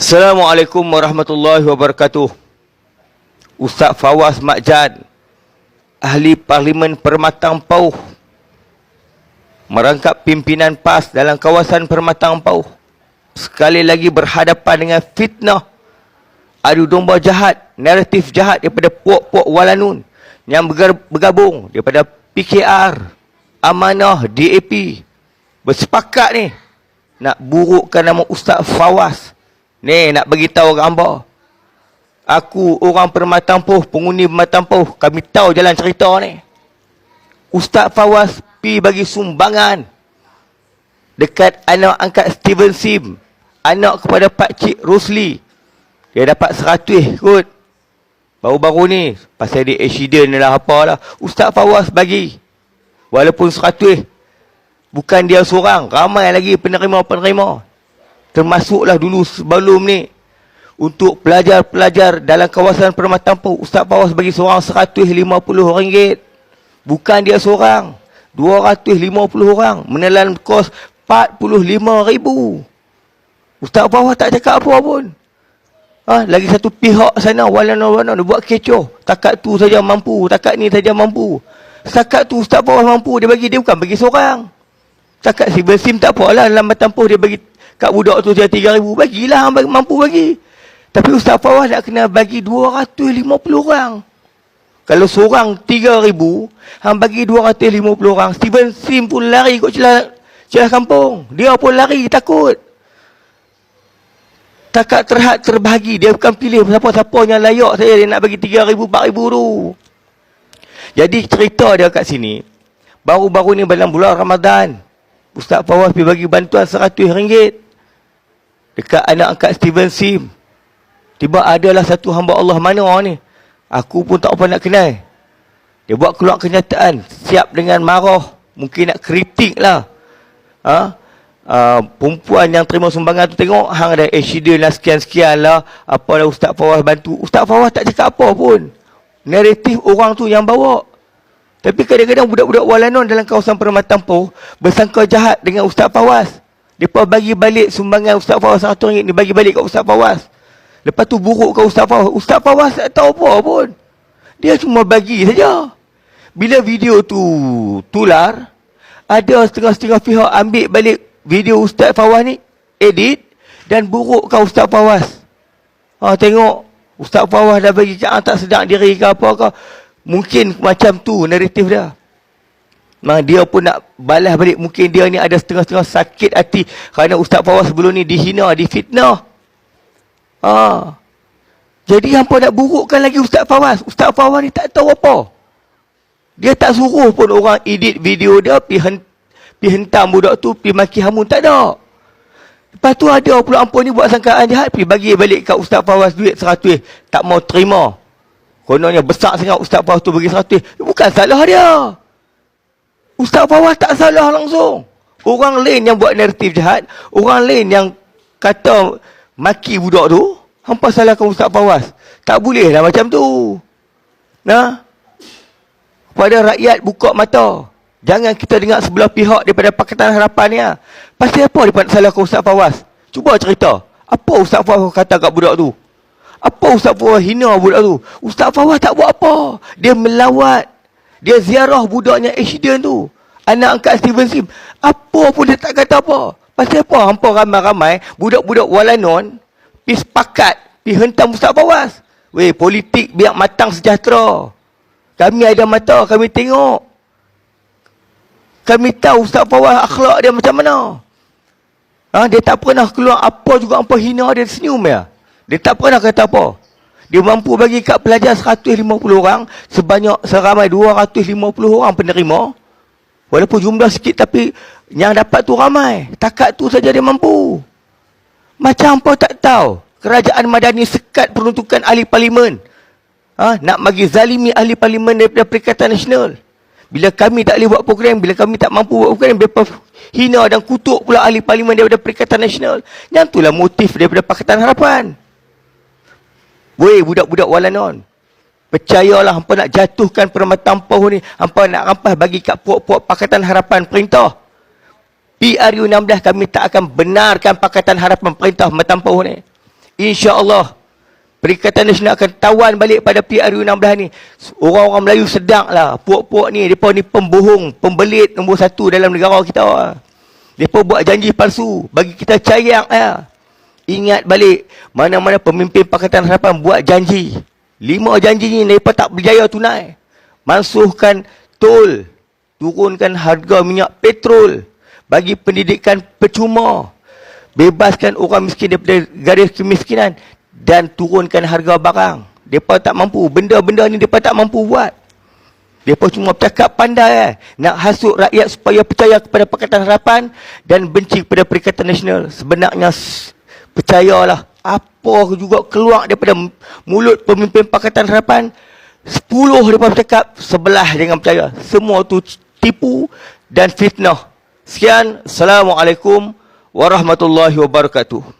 Assalamualaikum warahmatullahi wabarakatuh. Ustaz Fawaz Makjan, Ahli Parlimen Permatang Pauh, merangkap pimpinan PAS dalam kawasan Permatang Pauh, sekali lagi berhadapan dengan fitnah, adu domba jahat, naratif jahat daripada puak-puak walanun yang bergabung daripada PKR, Amanah, DAP, bersepakat ni nak burukkan nama Ustaz Fawaz. Ni nak bagi tahu orang hamba. Aku orang pengundi Permatang Poh, kami tahu jalan cerita ni. Ustaz Fawaz pi bagi sumbangan dekat anak angkat Steven Sim, anak kepada Pak Cik Rosli. Dia dapat 100 kot. Baru-baru ni, pasal dia accident lah apalah. Ustaz Fawaz bagi. Walaupun 100. Bukan dia seorang, ramai lagi penerima-penerima. Termasuklah dulu sebelum ni. Untuk pelajar-pelajar dalam kawasan Permatang Poh, Ustaz Fawaz bagi seorang RM150. Bukan dia seorang. 250 orang menelan kos RM45,000. Ustaz Fawaz tak cakap apa pun. Ha, lagi satu pihak sana walana-walana dia buat kecoh. Takat tu saja mampu, takat ni saja mampu. Setakat tu Ustaz Fawaz mampu dia bagi dia bukan bagi seorang. Setakat si Bersim tak apalah dalam Batampuh dia bagi kat budak tu dia 3000 bagilah hang bagi, mampu bagi. Tapi Ustaz Fawaz nak kena bagi 250 orang. Kalau seorang 3000, hang bagi 250 orang. Steven Sim pun lari kot celah celah kampung. Dia pun lari takut. Takat terhad terbahagi. Dia bukan pilih siapa-siapa yang layak saya. Dia nak bagi 3,000, 4,000 tu. Jadi cerita dia kat sini. Baru-baru ni dalam bulan Ramadan. Ustaz Fawaz pergi bagi bantuan RM100. Dekat anak angkat Steven Sim. Tiba adalah satu hamba Allah mana ni. Aku pun tak apa nak kenal. Dia buat keluar kenyataan. Siap dengan marah. Mungkin nak kritik lah. Ha? Uh, perempuan yang terima sumbangan tu tengok hang ada accident lah sekian-sekian lah apa lah Ustaz Fawaz bantu Ustaz Fawaz tak cakap apa pun naratif orang tu yang bawa tapi kadang-kadang budak-budak walanon dalam kawasan Permatang Poh bersangka jahat dengan Ustaz Fawaz mereka bagi balik sumbangan Ustaz Fawaz RM100 ni bagi balik kat Ustaz Fawaz lepas tu buruk kat Ustaz Fawaz Ustaz Fawaz tak tahu apa pun dia cuma bagi saja bila video tu tular ada setengah-setengah pihak ambil balik video Ustaz Fawaz ni edit dan burukkan Ustaz Fawaz. Ha tengok Ustaz Fawaz dah bagi kat tak sedang diri ke apa ke. Mungkin macam tu naratif dia. Nah, dia pun nak balas balik mungkin dia ni ada setengah-setengah sakit hati kerana Ustaz Fawaz sebelum ni dihina, difitnah. Ha. Jadi hampa nak burukkan lagi Ustaz Fawaz. Ustaz Fawaz ni tak tahu apa. Dia tak suruh pun orang edit video dia hen- pergi hentam budak tu, pergi maki hamun. Tak ada. Lepas tu ada pula ampun ni buat sangkaan jahat, pergi bagi balik kat Ustaz Fawaz duit seratus. Tak mau terima. Kononnya besar sangat Ustaz Fawaz tu bagi seratus. Bukan salah dia. Ustaz Fawaz tak salah langsung. Orang lain yang buat naratif jahat, orang lain yang kata maki budak tu, hampa salahkan Ustaz Fawaz. Tak boleh lah macam tu. Nah, kepada rakyat buka mata. Jangan kita dengar sebelah pihak daripada Pakatan Harapan ni. ah. Pasti apa dia nak salahkan Ustaz Fawaz? Cuba cerita. Apa Ustaz Fawaz kata kat budak tu? Apa Ustaz Fawaz hina budak tu? Ustaz Fawaz tak buat apa. Dia melawat. Dia ziarah budaknya accident tu. Anak angkat Steven Sim. Apa pun dia tak kata apa. Pasti apa? Hampa ramai-ramai. Budak-budak walanon. Pergi sepakat. Pergi hentam Ustaz Fawaz. Weh, politik biar matang sejahtera. Kami ada mata, kami tengok. Kami tahu Ustaz Fawaz akhlak dia macam mana. Ha, dia tak pernah keluar apa juga apa hina dia senyum ya. Dia tak pernah kata apa. Dia mampu bagi kat pelajar 150 orang sebanyak seramai 250 orang penerima. Walaupun jumlah sikit tapi yang dapat tu ramai. Takat tu saja dia mampu. Macam apa tak tahu. Kerajaan Madani sekat peruntukan ahli parlimen. Ha, nak bagi zalimi ahli parlimen daripada Perikatan Nasional. Bila kami tak boleh buat program, bila kami tak mampu buat program, mereka hina dan kutuk pula ahli parlimen daripada Perikatan Nasional. Yang itulah motif daripada Pakatan Harapan. Weh, budak-budak walanon. Percayalah hampa nak jatuhkan permatang pauh ni. Hampa nak rampas bagi kat puak-puak Pakatan Harapan perintah. PRU 16 kami tak akan benarkan Pakatan Harapan perintah permatang pauh ni. insya-Allah Perikatan Nasional akan tawan balik pada PRU16 ni. Orang-orang Melayu sedang lah. Puak-puak ni, mereka ni pembohong, pembelit nombor satu dalam negara kita. Mereka buat janji palsu. Bagi kita cayang lah. Ingat balik, mana-mana pemimpin Pakatan Harapan buat janji. Lima janji ni, mereka tak berjaya tunai. Mansuhkan tol. Turunkan harga minyak petrol. Bagi pendidikan percuma. Bebaskan orang miskin daripada garis kemiskinan dan turunkan harga barang. Depa tak mampu. Benda-benda ni depa tak mampu buat. Depa cuma bercakap pandai eh. Nak hasut rakyat supaya percaya kepada Pakatan Harapan dan benci kepada Perikatan Nasional. Sebenarnya percayalah apa juga keluar daripada mulut pemimpin Pakatan Harapan 10 depa bercakap sebelah jangan percaya. Semua tu tipu dan fitnah. Sekian, Assalamualaikum warahmatullahi wabarakatuh.